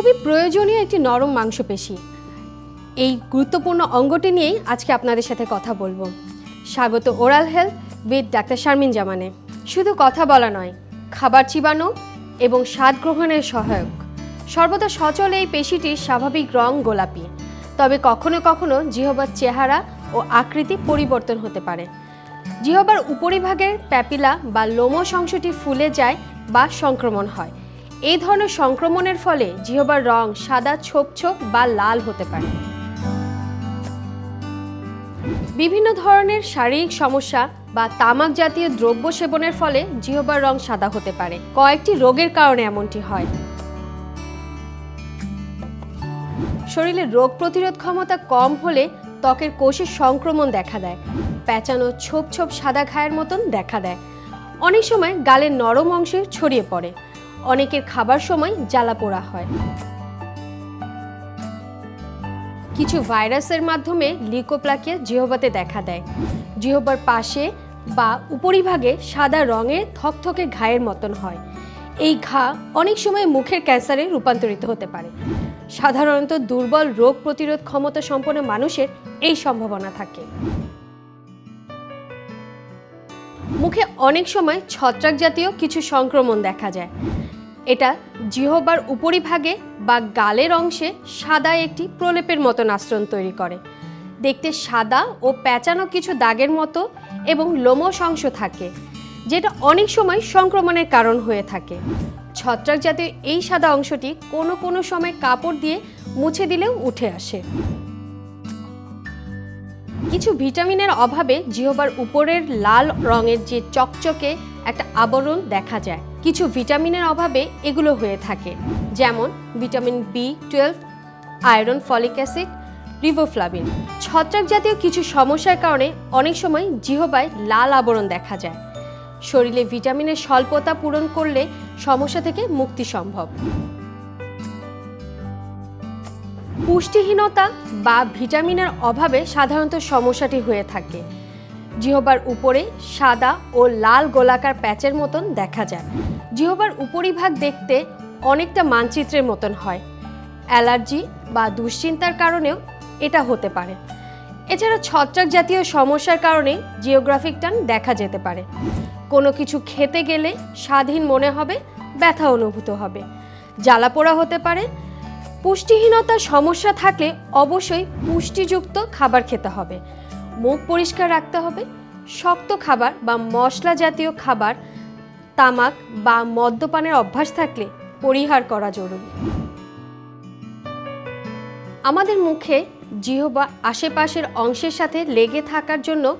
খুবই প্রয়োজনীয় একটি নরম মাংসপেশি। এই গুরুত্বপূর্ণ অঙ্গটি নিয়েই আজকে আপনাদের সাথে কথা বলব। স্বাগত oral health with doctor Sharmin জামানে শুধু কথা বলা নয়, খাবার চিবানো এবং স্বাদ গ্রহণের সহায়ক। সর্বদা সচল এই পেশিটির স্বাভাবিক রং গোলাপি। তবে কখনো কখনো জিহবার চেহারা ও আকৃতি পরিবর্তন হতে পারে। জিহবার উপরিভাগের প্যাপিলা বা লোমস অংশটি ফুলে যায় বা সংক্রমণ হয়। এই ধরনের সংক্রমণের ফলে জিহবার রং সাদা, ছোপ ছোপ বা লাল হতে পারে। বিভিন্ন ধরনের শারীরিক সমস্যা বা তামাক জাতীয় দ্রব্য সেবনের ফলে জিহবার রং সাদা হতে পারে। কয়েকটি রোগের কারণে এমনটি হয়। শরীরে রোগ প্রতিরোধ ক্ষমতা কম হলে ত্বকের কোষের সংক্রমণ দেখা দেয়। প্যাঁচানো ছোপ ছোপ সাদা ঘায়ের মতন দেখা দেয়। অনেক সময় গালের নরম অংশে ছড়িয়ে পড়ে। অনেকের খাবার সময় জ্বালা পোড়া হয়। কিছু ভাইরাসের মাধ্যমে লিকোপ্লাকিয়া জিহবাতে দেখা দেয়। জিহবার পাশে বা উপরিভাগে সাদা রঙের থকথকে ঘায়ের মতন হয়। এই ঘা অনেক সময় মুখের ক্যান্সারে রূপান্তরিত হতে পারে। সাধারণত দুর্বল রোগ প্রতিরোধ ক্ষমতা সম্পন্ন মানুষের এই সম্ভাবনা থাকে। মুখে অনেক সময় ছত্রাক জাতীয় কিছু সংক্রমণ দেখা যায়। এটা জিহবার উপরিভাগে বা গালের অংশে সাদা একটি প্রলেপের মতো আস্তরণ তৈরি করে। দেখতে সাদা ও প্যাঁচানো কিছু দাগের মতো এবং লোমস অংশ থাকে, যেটা অনেক সময় সংক্রমণের কারণ হয়ে থাকে। ছত্রাক জাতীয় এই সাদা অংশটি কোনো কোনো সময় কাপড় দিয়ে মুছে দিলেও উঠে আসে। কিছু ভিটামিনের অভাবে জিহবার উপরের লাল রঙের যে চকচকে একটা আবরণ দেখা যায়। কিছু ভিটামিনের অভাবে এগুলো হয়ে থাকে, যেমন vitamin B twelve iron folic acid riboflavin ছত্রাক জাতীয় কিছু সমস্যার কারণে অনেক সময় জিহবায় লাল আবরণ দেখা যায়। শরীরে ভিটামিনের স্বল্পতা পূরণ করলে সমস্যা থেকে মুক্তি সম্ভব। পুষ্টিহীনতা বা ভিটামিনের অভাবে সাধারণত সমস্যাটি হয়ে থাকে। জিহবার উপরে সাদা ও লাল গোলাকার প্যাচের মতন দেখা যায়। জিহবার উপরিভাগ দেখতে অনেকটা মানচিত্রের মতন হয়। অ্যালার্জি বা দুশ্চিন্তার কারণেও এটা হতে পারে। এছাড়া ছত্রাক জাতীয় সমস্যার কারণে জিওগ্রাফিক টান দেখা যেতে পারে। কোনো কিছু খেতে গেলে স্বাধীন মনে হবে, ব্যথা অনুভূত হবে। জ্বালাপোড়া হতে পারে পুষ্টিহীনতার সমস্যা থাকলে অবশ্যই পুষ্টিযুক্ত খাবার খেতে হবে। মুখ পরিষ্কার রাখতে হবে। শক্ত খাবার বা মশলা জাতীয় খাবার, তামাক বা মদ্যপানের অভ্যাস থাকলে পরিহার করা জরুরি। আমাদের মুখে জিহবা আশেপাশের অংশের সাথে লেগে থাকার জন্য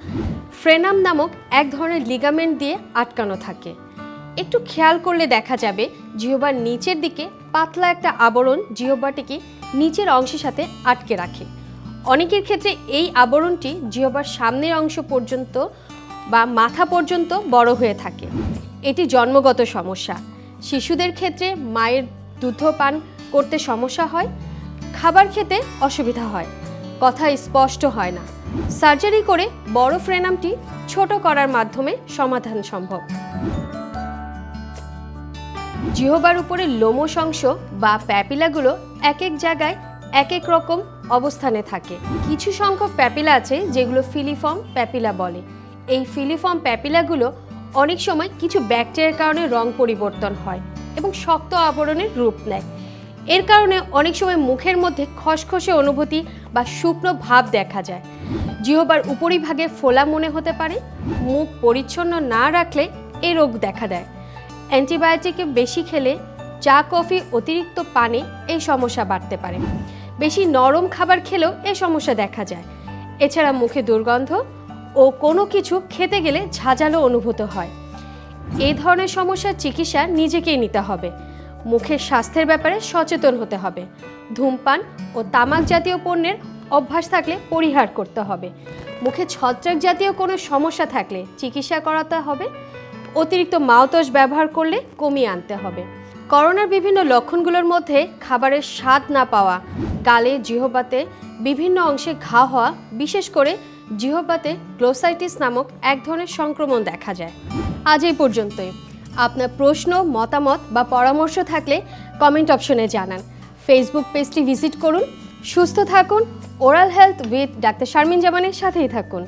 ফ্রেনাম নামক এক ধরনের লিগামেন্ট দিয়ে আটকানো থাকে। একটু খেয়াল করলে দেখা যাবে জিহবার নিচের দিকে পাতলা একটা আবরণ জিহবাটিকে নিচের অংশের সাথে আটকে রাখে। অনেকের ক্ষেত্রে এই আবরণটি জিহবার সামনের অংশ পর্যন্ত বা মাথা পর্যন্ত বড় হয়ে থাকে। এটি জন্মগত সমস্যা। শিশুদের ক্ষেত্রে মায়ের দুধ পান করতে সমস্যা হয়, খাবার খেতে অসুবিধা হয়, কথা স্পষ্ট হয় না। সার্জারি করে বড় ফ্রেনামটি ছোট করার মাধ্যমে সমাধান সম্ভব। জিহবার উপরে লোমস অংশ বা প্যাপিলাগুলো এক এক জায়গায় এক এক রকম অবস্থানে থাকে। কিছু সংখ্যক প্যাপিলা আছে যেগুলো ফিলিফর্ম প্যাপিলা বলে। এই ফিলিফর্ম প্যাপিলাগুলো অনেক সময় কিছু ব্যাকটেরিয়ার কারণে রং পরিবর্তন হয় এবং শক্ত আবরণের রূপ নেয়। এর কারণে অনেক সময় মুখের মধ্যে খসখসে অনুভূতি বা শুকনো ভাব দেখা যায়। জিহবার উপরিভাগে ফোলা মনে হতে পারে। মুখ পরিচ্ছন্ন না রাখলে এই রোগ দেখা দেয়। অ্যান্টিবায়োটিকে বেশি খেলে চা, কফি, অতিরিক্ত পানে এই সমস্যা বাড়তে পারে। বেশি নরম খাবার খেলেও এই সমস্যা দেখা যায়। এছাড়া মুখে দুর্গন্ধ ও কোনো কিছু খেতে গেলে ঝাঁঝালো অনুভূত হয়। এই ধরনের সমস্যার চিকিৎসা নিজেকেই নিতে হবে। মুখের স্বাস্থ্যের ব্যাপারে সচেতন হতে হবে। ধূমপান ও তামাক জাতীয় পণ্যের অভ্যাস থাকলে পরিহার করতে হবে। মুখে ছত্রাক জাতীয় কোনো সমস্যা থাকলে চিকিৎসা করাতে হবে। অতিরিক্ত মাউতস ব্যবহার করলে কমিয়ে আনতে হবে। করোনার বিভিন্ন লক্ষণগুলোর মধ্যে খাবারের স্বাদ না পাওয়া, গালে জিহবাতে বিভিন্ন অংশে ঘা হওয়া, বিশেষ করে জিহবাতে গ্লোসাইটিস নামক এক ধরনের সংক্রমণ দেখা যায়। আজ এই পর্যন্তই। আপনার প্রশ্ন, মতামত বা পরামর্শ থাকলে কমেন্ট অপশনে জানান। ফেসবুক পেজটি ভিজিট করুন। সুস্থ থাকুন। Oral health with doctor Sharmin জামানের সাথেই থাকুন।